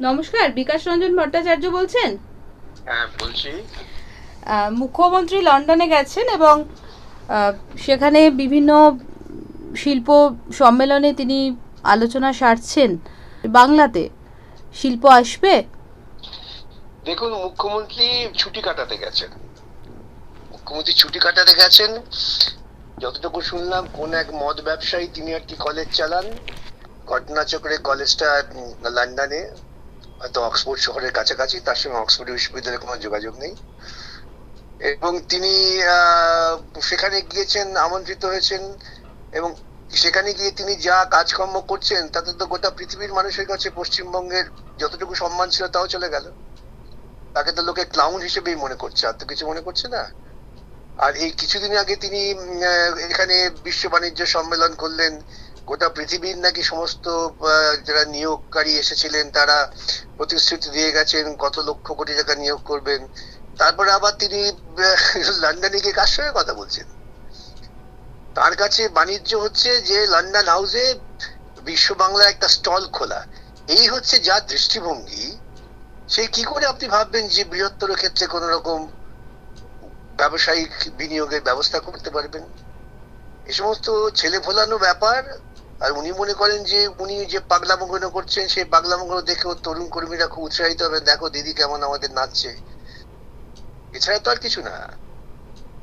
নমস্কার বিকাশ রঞ্জন ভট্টাচার্য বলছেন? হ্যাঁ বলছি। মুখ্যমন্ত্রী লন্ডনে গেছেন এবং সেখানে বিভিন্ন শিল্প সম্মেলনে তিনি আলোচনা সারছেন। বাংলাতে শিল্প আসবে? দেখুন মুখ্যমন্ত্রী ছুটি কাটাতে গেছেন। মুখ্যমন্ত্রী ছুটি কাটাতে গেছেন। যতটুকু শুনলাম কোন এক মদ ব্যবসায়ী তিনি একটি কলেজ চালান। ঘটনাচক্রে কলেজটা লন্ডনে। হয়তো অক্সফোর্ড শহরের কাছাকাছি, তার সঙ্গে অক্সফোর্ড বিশ্ববিদ্যালয়ের কোনো যোগাযোগ নেই। এবং তিনি সেখানে গিয়েছেন, আমন্ত্রিত হয়েছেন, এবং সেখানে গিয়ে তিনি যা কাজকর্ম করছেন, তাতে তো গোটা পৃথিবীর মানুষের কাছে পশ্চিমবঙ্গের যতটুকু সম্মান ছিল, তাও চলে গেল। তাকে তো লোকে ক্লাউন হিসেবেই মনে করছে, আর তো কিছু মনে করছে না। আর এই কিছুদিন আগে তিনি এখানে বিশ্ব বাণিজ্য সম্মেলন করলেন গোটা পৃথিবীর নাকি সমস্ত যারা নিয়োগকারী এসেছিলেন, তারা প্রতিশ্রুতি দিয়ে গেছেন, কত লক্ষ কোটি টাকা নিয়োগ করবেন। তারপরে আবার তিনি লন্ডনে গিয়ে কার সঙ্গে কথা বলছেন? তার কাছে বাণিজ্য হচ্ছে যে, লন্ডন হাউসে বিশ্ব বাংলার একটা স্টল খোলা। এই হচ্ছে যা দৃষ্টিভঙ্গি। সে কি করে আপনি ভাববেন যে বৃহত্তর ক্ষেত্রে কোন রকম ব্যবসায়িক বিনিয়োগের ব্যবস্থা করতে পারবেন? এ সমস্ত ছেলে ভোলানো ব্যাপার, আর উনি মনে করেন যে উনি যে পাগলা পাগলামোগুলো করছেন, সেই পাগলামোগুলো দেখে ওর তরুণ কর্মীরা খুব উৎসাহিত হবে দেখো দিদি কেমন আমাদের নাচছে। এছাড়া তো আর কিছু না।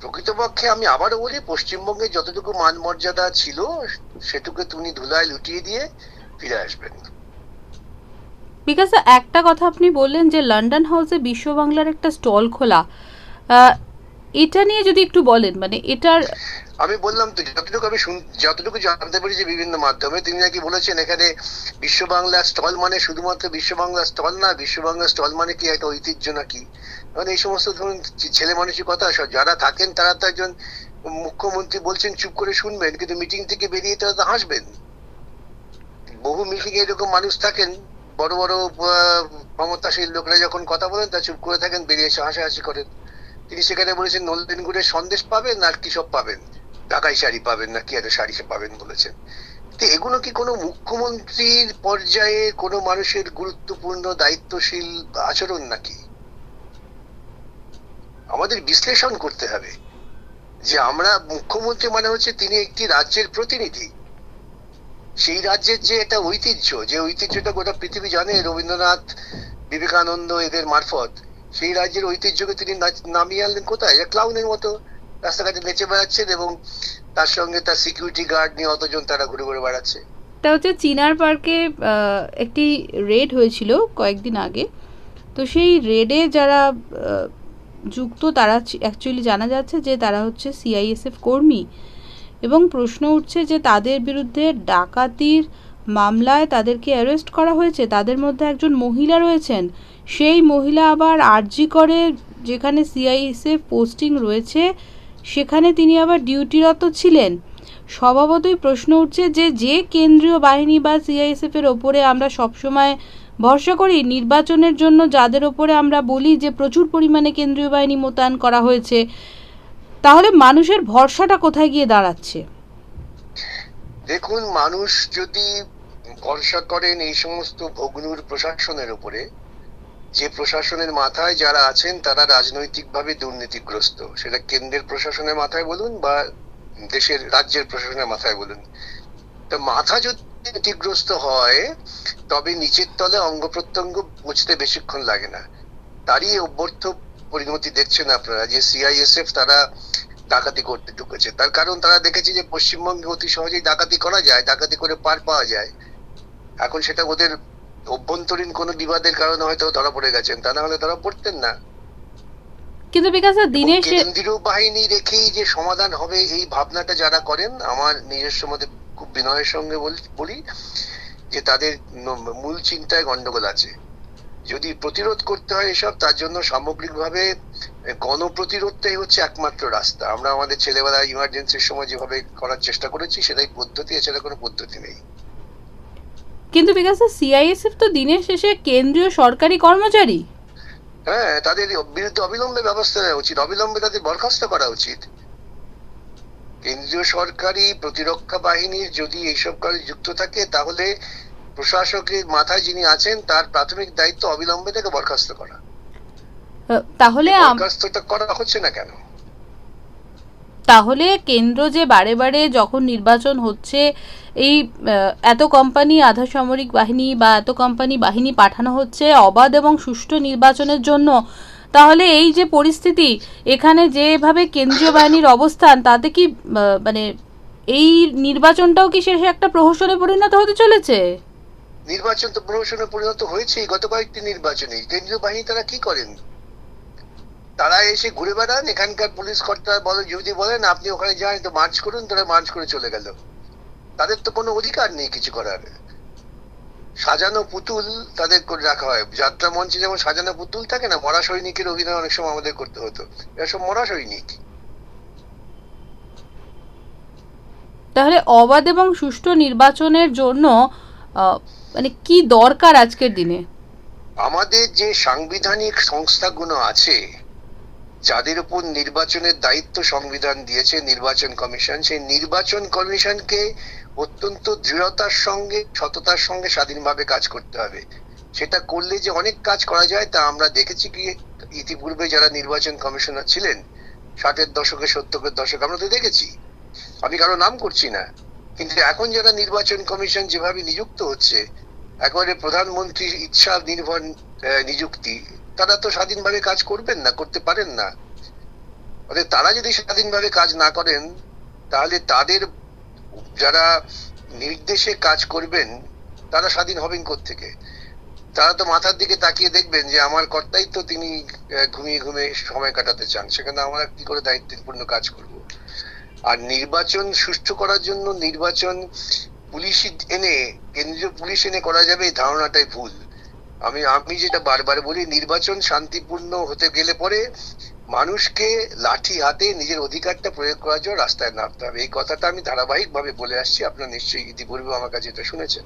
প্রকৃতপক্ষে আমি আবারও বলি, পশ্চিমবঙ্গে যতটুকু মান মর্যাদা ছিল সেটুকু তুমি ধুলায় লুটিয়ে দিয়ে ফিরে আসবেন। বিকাশ একটা কথা আপনি বললেন যে লন্ডন হাউসে বিশ্ব বাংলার একটা স্টল খোলা। এটা নিয়ে যদি একটু বলেন মানে এটার আমি বললাম তো, যতটুকু আমি যতটুকু জানতে পেরেছি বিভিন্ন মাধ্যমে, তিনি নাকি বলেছেন এখানে বিশ্ব বাংলা স্টল মানে শুধুমাত্র বিশ্ব বাংলা স্টল না বিশ্ব বাংলা স্টল মানে কি একটা ঐতিহ্য নাকি? মানে এই সমস্ত ধরুন ছেলে মানুষের কথা যারা থাকেন তারা তো একজন মুখ্যমন্ত্রী বলছেন, চুপ করে শুনবেন, কিন্তু মিটিং থেকে বেরিয়ে তারা তো হাসবেন। বহু মিটিং এরকম মানুষ থাকেন, বড় বড় ক্ষমতাশীল লোকরা যখন কথা বলেন তা চুপ করে থাকেন, বেরিয়ে এসে হাসাহাসি করেন। তিনি সেখানে বলেছেন, নলদিন গুড়ের সন্দেশ পাবেন আর কি সব পাবেন? ঢাকাই শাড়ি পাবেন না কি একটা শাড়ি পাবেন? বলেছেন। তো এগুলো কি কোনো মুখ্যমন্ত্রীর পর্যায়ে কোনো মানুষের গুরুত্বপূর্ণ, দায়িত্বশীল আচরণ নাকি? আমাদের বিশ্লেষণ করতে হবে যে আমরা মুখ্যমন্ত্রী মানে হচ্ছে তিনি একটি রাজ্যের প্রতিনিধি। সেই রাজ্যের যে একটা ঐতিহ্য, যে ঐতিহ্যটা গোটা পৃথিবী জানে, রবীন্দ্রনাথ, বিবেকানন্দ এদের মারফত সেই রাজ্যের ঐতিহ্যকে তিনি নামিয়ে আনলেন কোথায়? ক্লাউনের মতো রাস্তাঘাটে নেচে বেড়াচ্ছেন এবং তার সঙ্গে তার সিকিউরিটি গার্ড নিয়ে অতজন তারা ঘুরে ঘুরে বেড়াচ্ছে। তা হচ্ছে চিনার পার্কে একটি রেড হয়েছিল কয়েকদিন আগে। তো সেই রেডে যারা যুক্ত তারা অ্যাকচুয়ালি জানা যাচ্ছে যে তারা হচ্ছে সিআইএসএফ কর্মী। এবং প্রশ্ন উঠছে যে তাদের বিরুদ্ধে ডাকাতির মামলায় তাদেরকে অ্যারেস্ট করা হয়েছে? তাদের মধ্যে একজন মহিলা রয়েছেন। সেই মহিলা আবার আরজি করে, যেখানে সিআইএসএফ পোস্টিং রয়েছে, সেখানে তিনি আবার ডিউটিরত ছিলেন। স্বভাবতই প্রশ্ন উঠছে যে যে কেন্দ্রীয় বাহিনী বা সিআইএসএফ এর ওপরে আমরা সবসময় ভরসা করি, নির্বাচনের জন্য যাদের ওপরে আমরা বলি যে, প্রচুর পরিমাণে কেন্দ্রীয় বাহিনী মোতায়েন করা হয়েছে, তাহলে মানুষের ভরসাটা কোথায় গিয়ে দাঁড়াচ্ছে? দেখুন, মানুষ যদি ভরসা করেন এই সমস্ত ভগ্নুর প্রশাসনের উপরে যে প্রশাসনের মাথায় যারা আছেন, তারা রাজনৈতিকভাবে দুর্নীতিগ্রস্ত। সেটা কেন্দ্রের প্রশাসনের মাথায় বলুন বা দেশের রাজ্যের প্রশাসনের মাথায় বলুন। তো মাথা যদি দুর্নীতিগ্রস্ত হয়, তবে নিচের তলে অঙ্গ প্রত্যঙ্গ বুঝতে বেশিক্ষণ লাগে না। তারই অভ্যর্থ পরিণতি দেখছেন আপনারা যে সিআইএসএফ তারা ডাকাতি করতে ঢুকেছে। তার কারণ তারা দেখেছে যে পশ্চিমবঙ্গে অতি সহজেই ডাকাতি করা যায়, ডাকাতি করে পার পাওয়া যায়। এখন সেটা ওদের অভ্যন্তরীণ কোনো বিবাদের কারণে হয়তো ধরা পড়ে গেছেন তা না হলে ধরা পড়তেন না। কিন্তু বিকাশ দা, দিনের কেন্দ্রীয় বাহিনী রেখেই যে সমাধান হবে এই ভাবনাটা যারা করেন আমার নিজস্ব মতে খুব বিনয়ের সঙ্গে বলি যে তাদের মূল চিন্তায় গন্ডগোল আছে। যদি প্রতিরোধ করতে হয় এসব তার জন্য সামগ্রিকভাবে গণপ্রতিরোধটাই হচ্ছে একমাত্র রাস্তা। আমরা আমাদের ছেলেবেলায় ইমার্জেন্সির সময় যেভাবে করার চেষ্টা করেছি সেটাই পদ্ধতি এছাড়া কোনো পদ্ধতি নেই। কিন্তু বিকাশ সিআইএসএফ তো দিনের শেষে কেন্দ্রীয় সরকারি কর্মচারী। হ্যাঁ তাদের বিরুদ্ধে অবিলম্বে ব্যবস্থা নেওয়া উচিত। অবিলম্বে তাদের বরখাস্ত করা উচিত। কেন্দ্রীয় সরকারি প্রতিরক্ষা বাহিনীর যদি এইসব কাজে যুক্ত থাকে তাহলে প্রশাসকের মাথায় যিনি আছেন তার প্রাথমিক দায়িত্ব অবিলম্বে তাকে বরখাস্ত করা। তাহলে বরখাস্তটা করা হচ্ছে না কেন? তাহলে কেন্দ্র যে বারে বারে যখন নির্বাচন হচ্ছে, এই এত কোম্পানি আধা সামরিক বাহিনী বা এত কোম্পানি বাহিনী পাঠানো হচ্ছে অবাধ এবং সুষ্ঠু নির্বাচনের জন্য, তাহলে এই যে পরিস্থিতি, এখানে যেভাবে কেন্দ্রীয় বাহিনীর অবস্থান, তাতে কি মানে এই নির্বাচনটাও কি শেষে একটা প্রহসনে পরিণত হতে চলেছে? নির্বাচন তো প্রহসনে পরিণত হয়েছেই গত কয়েকটি নির্বাচনে কেন্দ্রীয় বাহিনী তারা কি করেন? তারা এসে ঘুরে বেড়ান এখানকার পুলিশ কর্তারা বলে যদি বলেন আপনি ওখানে যান তো মার্চ করুন তারা মার্চ করে চলে গেল। তাদের তো কোনো অধিকার নেই কিছু করার। সাজানো পুতুল তাদের করে রাখা হয়। যাত্রা মঞ্চে যেমন সাজানো পুতুল থাকে না মরা সৈনিকের অভিনয় অনেক সময় আমাদের করতে হতো। এরা সব মরা সৈনিক। তাহলে অবাধ এবং সুষ্ঠু নির্বাচনের জন্য মানে কি দরকার আজকের দিনে? আমাদের যে সাংবিধানিক সংস্থাগুলো আছে যাদের উপর নির্বাচনের দায়িত্ব সংবিধান দিয়েছে, নির্বাচন কমিশন, সেই নির্বাচন কমিশনকে অত্যন্ত দৃঢ়তার সঙ্গে, সততার সঙ্গে স্বাধীনভাবে কাজ করতে হবে। সেটা করলে যে অনেক কাজ করা যায়, তা আমরা দেখেছি কি ইতিপূর্বে যারা নির্বাচন কমিশনার ছিলেন, ষাটের দশকে, সত্তরের দশক, আমরা তো দেখেছি। আমি কারও নাম করছি না। কিন্তু এখন যারা নির্বাচন কমিশন যেভাবে নিযুক্ত হচ্ছে, একেবারে প্রধানমন্ত্রীর ইচ্ছা নির্ভর নিযুক্তি তারা তো স্বাধীনভাবে কাজ করবেন না, করতে পারেন না। তারা যদি স্বাধীনভাবে কাজ না করেন, তাহলে তাদের যারা নির্দেশে কাজ করবেন, তারা স্বাধীন হবেন থেকে তারা তো মাথার দিকে তাকিয়ে দেখবেন যে আমার কর্তাই তো তিনি ঘুমিয়ে ঘুমিয়ে সময় কাটাতে চান, সেখানে আমরা কি করে দায়িত্বপূর্ণ কাজ করব? আর নির্বাচন সুষ্ঠু করার জন্য নির্বাচন পুলিশ এনে, কেন্দ্রীয় পুলিশ এনে করা যাবে, এই ধারণাটাই ভুল। আমি আমি যেটা বারবার বলি, নির্বাচন শান্তিপূর্ণ হতে গেলে পরে মানুষকে লাঠি হাতে নিজের অধিকারটা প্রয়োগ করার জন্য রাস্তায় নামতে হবে। এই কথাটা আমি ধারাবাহিক ভাবে বলে আসছি, আপনারা নিশ্চয়ই ইতিপূর্বে আমার কাছে এটা শুনেছেন।